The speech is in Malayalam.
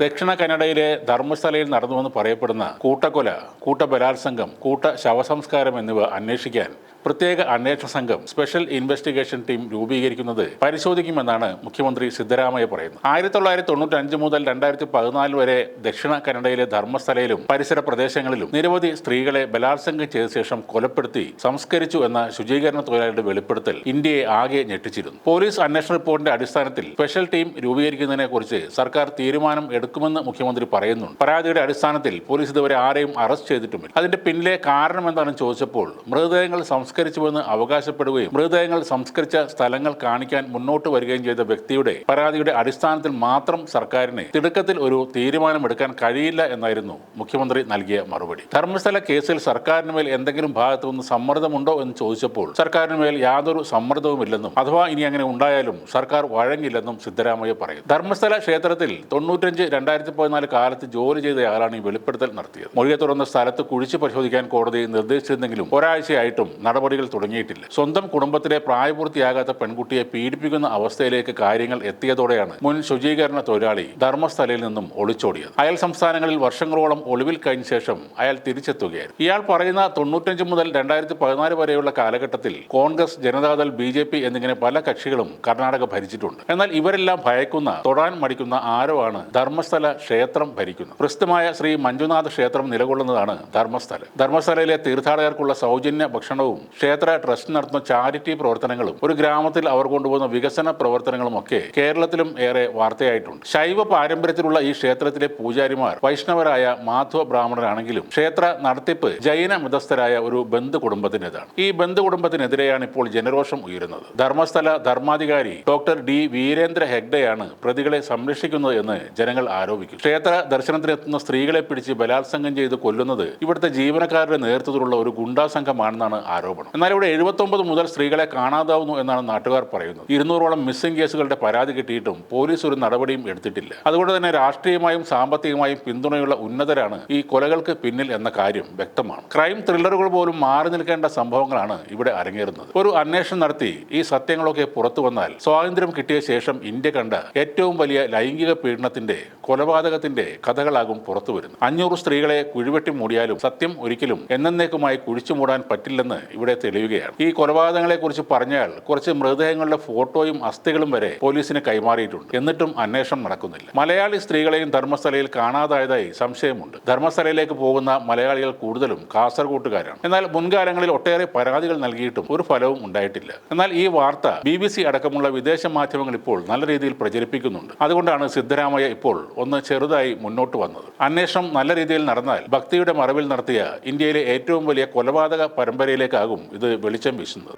ദക്ഷിണ കന്നഡയിലെ ധർമ്മസ്ഥലയിൽ നടന്നുവെന്ന് പറയപ്പെടുന്ന കൂട്ടക്കൊല കൂട്ടബലാത്സംഗം കൂട്ട ശവസംസ്കാരം എന്നിവ അന്വേഷിക്കാൻ പ്രത്യേക അന്വേഷണ സംഘം സ്പെഷ്യൽ ഇൻവെസ്റ്റിഗേഷൻ ടീം രൂപീകരിക്കുന്നത് പരിശോധിക്കുമെന്നാണ് മുഖ്യമന്ത്രി സിദ്ധരാമയ്യ പറയുന്നത്. ആയിരത്തി തൊള്ളായിരത്തി തൊണ്ണൂറ്റി അഞ്ച് മുതൽ രണ്ടായിരത്തി പതിനാല് വരെ ദക്ഷിണ കന്നഡയിലെ ധർമ്മസ്ഥലയിലും പരിസര പ്രദേശങ്ങളിലും നിരവധി സ്ത്രീകളെ ബലാത്സംഗം ചെയ്ത ശേഷം കൊലപ്പെടുത്തി സംസ്കരിച്ചു എന്ന ശുചീകരണ തൊഴിലാളിയുടെ വെളിപ്പെടുത്തൽ ഇന്ത്യയെ ആകെ ഞെട്ടിച്ചിരുന്നു. പോലീസ് അന്വേഷണ റിപ്പോർട്ടിന്റെ അടിസ്ഥാനത്തിൽ സ്പെഷ്യൽ ടീം രൂപീകരിക്കുന്നതിനെ കുറിച്ച് സർക്കാർ തീരുമാനം എടുക്കുമെന്ന് മുഖ്യമന്ത്രി പറയുന്നുണ്ട്. പരാതിയുടെ അടിസ്ഥാനത്തിൽ പോലീസ് ഇതുവരെ ആരെയും അറസ്റ്റ് ചെയ്തിട്ടുമില്ല. അതിന്റെ പിന്നിലെ കാരണം എന്താണെന്ന് ചോദിച്ചപ്പോൾ മൃതദേഹങ്ങൾ സംസ്കരിച്ചുവെന്ന് അവകാശപ്പെടുകയും മൃതദേഹങ്ങൾ സംസ്കരിച്ച സ്ഥലങ്ങൾ കാണിക്കാൻ മുന്നോട്ട് വരികയും ചെയ്ത വ്യക്തിയുടെ പരാതിയുടെ അടിസ്ഥാനത്തിൽ മാത്രം സർക്കാരിന് തിടുക്കത്തിൽ ഒരു തീരുമാനമെടുക്കാൻ കഴിയില്ല എന്നായിരുന്നു മുഖ്യമന്ത്രി നൽകിയ മറുപടി. ധർമ്മസ്ഥല കേസിൽ സർക്കാരിന് മേൽ എന്തെങ്കിലും ഭാഗത്തു നിന്ന് സമ്മർദ്ദമുണ്ടോ എന്ന് ചോദിച്ചപ്പോൾ സർക്കാരിന് മേൽ യാതൊരു സമ്മർദ്ദവുമില്ലെന്നും അഥവാ ഇനി അങ്ങനെ ഉണ്ടായാലും സർക്കാർ വഴങ്ങില്ലെന്നും സിദ്ധരാമയ്യ പറയും. ധർമ്മസ്ഥല ക്ഷേത്രത്തിൽ തൊണ്ണൂറ്റഞ്ച് രണ്ടായിരത്തി പതിനാല് കാലത്ത് ജോലി ചെയ്തയാളാണ് ഈ വെളിപ്പെടുത്തൽ നടത്തിയത്. മൊഴിയെ തുറന്ന സ്ഥലത്ത് കുഴിച്ച് പരിശോധിക്കാൻ കോടതി നിർദ്ദേശിച്ചിരുന്നെങ്കിലും ഒരാഴ്ചയായിട്ടും നടപടികൾ തുടങ്ങിയിട്ടില്ല. സ്വന്തം കുടുംബത്തിലെ പ്രായപൂർത്തിയാകാത്ത പെൺകുട്ടിയെ പീഡിപ്പിക്കുന്ന അവസ്ഥയിലേക്ക് കാര്യങ്ങൾ എത്തിയതോടെയാണ് മുൻ ശുചീകരണ തൊഴിലാളി ധർമ്മസ്ഥലയിൽ നിന്നും ഒളിച്ചോടിയത്. അയൽ സംസ്ഥാനങ്ങളിൽ വർഷങ്ങളോളം ഒളിവിൽ കഴിഞ്ഞ ശേഷം അയാൾ തിരിച്ചെത്തുകയായിരുന്നു. ഇയാൾ പറയുന്ന തൊണ്ണൂറ്റഞ്ച് മുതൽ രണ്ടായിരത്തി പതിനാല് വരെയുള്ള കാലഘട്ടത്തിൽ Congress Janata Dal B J P എന്നിങ്ങനെ പല കക്ഷികളും കർണാടക ഭരിച്ചിട്ടുണ്ട്. എന്നാൽ ഇവരെല്ലാം ഭയക്കുന്ന തൊടാൻ മടിക്കുന്ന ആരോ ആണ് ധർമ്മസ്ഥല ക്ഷേത്രം ഭരിക്കുന്നത്. പ്രസിദ്ധമായ ശ്രീ മഞ്ജുനാഥ ക്ഷേത്രം നിലകൊള്ളുന്നതാണ് ധർമ്മസ്ഥല. ധർമ്മസ്ഥലയിലെ തീർത്ഥാടകർക്കുള്ള സൗജന്യ ഭക്ഷണവും ക്ഷേത്ര ട്രസ്റ്റ് നടത്തുന്ന ചാരിറ്റി പ്രവർത്തനങ്ങളും ഒരു ഗ്രാമത്തിൽ അവർ കൊണ്ടുപോകുന്ന വികസന പ്രവർത്തനങ്ങളും ഒക്കെ കേരളത്തിലും ഏറെ വാർത്തയായിട്ടുണ്ട്. ശൈവ പാരമ്പര്യത്തിലുള്ള ഈ ക്ഷേത്രത്തിലെ പൂജാരിമാർ വൈഷ്ണവരായ മാധവ ബ്രാഹ്മണരാണെങ്കിലും ക്ഷേത്ര നടത്തിപ്പ് ജൈന മതസ്ഥരായ ഒരു ബന്ധു കുടുംബത്തിന്റെതാണ്. ഈ ബന്ധു കുടുംബത്തിനെതിരെയാണ് ഇപ്പോൾ ജനരോഷം ഉയരുന്നത്. ധർമ്മസ്ഥല ധർമാധികാരി ഡോക്ടർ ഡി വീരേന്ദ്ര ഹെഗ്ഡെയാണ് പ്രതികളെ സംരക്ഷിക്കുന്നത് എന്ന് ജനങ്ങൾ ആരോപിക്കും. ക്ഷേത്ര ദർശനത്തിനെത്തുന്ന സ്ത്രീകളെ പിടിച്ച് ബലാത്സംഗം ചെയ്ത് കൊല്ലുന്നത് ഇവിടുത്തെ ജീവനക്കാരുടെ നേതൃത്വത്തിലുള്ള ഒരു ഗുണ്ടാ സംഘമാണെന്നാണ് ആരോപണം. എന്നാൽ ഇവിടെ എഴുപത്തൊമ്പത് മുതൽ സ്ത്രീകളെ കാണാതാവുന്നു എന്നാണ് നാട്ടുകാർ പറയുന്നത്. ഇരുന്നൂറോളം മിസ്സിംഗ് കേസുകളുടെ പരാതി കിട്ടിയിട്ടും പോലീസ് ഒരു നടപടിയും എടുത്തിട്ടില്ല. അതുകൊണ്ട് തന്നെ രാഷ്ട്രീയമായും സാമ്പത്തികമായും പിന്തുണയുള്ള ഉന്നതരാണ് ഈ കൊലകൾക്ക് പിന്നിൽ എന്ന കാര്യം വ്യക്തമാണ്. ക്രൈം ത്രില്ലറുകൾ പോലും മാറി നിൽക്കേണ്ട സംഭവങ്ങളാണ് ഇവിടെ അരങ്ങേറുന്നത്. ഒരു അന്വേഷണം നടത്തി ഈ സത്യങ്ങളൊക്കെ പുറത്തു വന്നാൽ സ്വാതന്ത്ര്യം കിട്ടിയ ശേഷം ഇന്ത്യ കണ്ട ഏറ്റവും വലിയ ലൈംഗിക പീഡനത്തിന്റെ കൊലപാതകത്തിന്റെ കഥകളാകും പുറത്തു വരുന്നത്. അഞ്ഞൂറ് സ്ത്രീകളെ കുഴിവെട്ടി മൂടിയാലും സത്യം ഒരിക്കലും എന്നേക്കുമായി കുഴിച്ചു മൂടാൻ പറ്റില്ലെന്ന് ഇവിടെ തെളിയുകയാണ്. ഈ കൊലപാതകങ്ങളെക്കുറിച്ച് പറഞ്ഞാൽ കുറച്ച് മൃതദേഹങ്ങളുടെ ഫോട്ടോയും അസ്ഥികളും വരെ പോലീസിന് കൈമാറിയിട്ടുണ്ട്. എന്നിട്ടും അന്വേഷണം നടക്കുന്നില്ല. മലയാളി സ്ത്രീകളെയും ധർമ്മസ്ഥലയിൽ കാണാതായതായി സംശയമുണ്ട്. ധർമ്മസ്ഥലയിലേക്ക് പോകുന്ന മലയാളികൾ കൂടുതലും കാസർഗോട്ടുകാരാണ് എന്നാൽ മുൻകാലങ്ങളിൽ ഒട്ടേറെ പരാതികൾ നൽകിയിട്ടും ഒരു ഫലവും ഉണ്ടായിട്ടില്ല. എന്നാൽ ഈ വാർത്ത ബി ബി സി അടക്കമുള്ള വിദേശ മാധ്യമങ്ങൾ ഇപ്പോൾ നല്ല രീതിയിൽ പ്രചരിപ്പിക്കുന്നുണ്ട്. അതുകൊണ്ടാണ് സിദ്ധരാമയ്യ ഇപ്പോൾ ഒന്ന് ചെറുതായി മുന്നോട്ട് വന്നത്. അന്വേഷണം നല്ല രീതിയിൽ നടന്നാൽ ഭക്തിയുടെ മറവിൽ നടത്തിയ ഇന്ത്യയിലെ ഏറ്റവും വലിയ കൊലപാതക പരമ്പരയിലേക്കാകും ഇത് വെളിച്ചം വീശുന്നത്.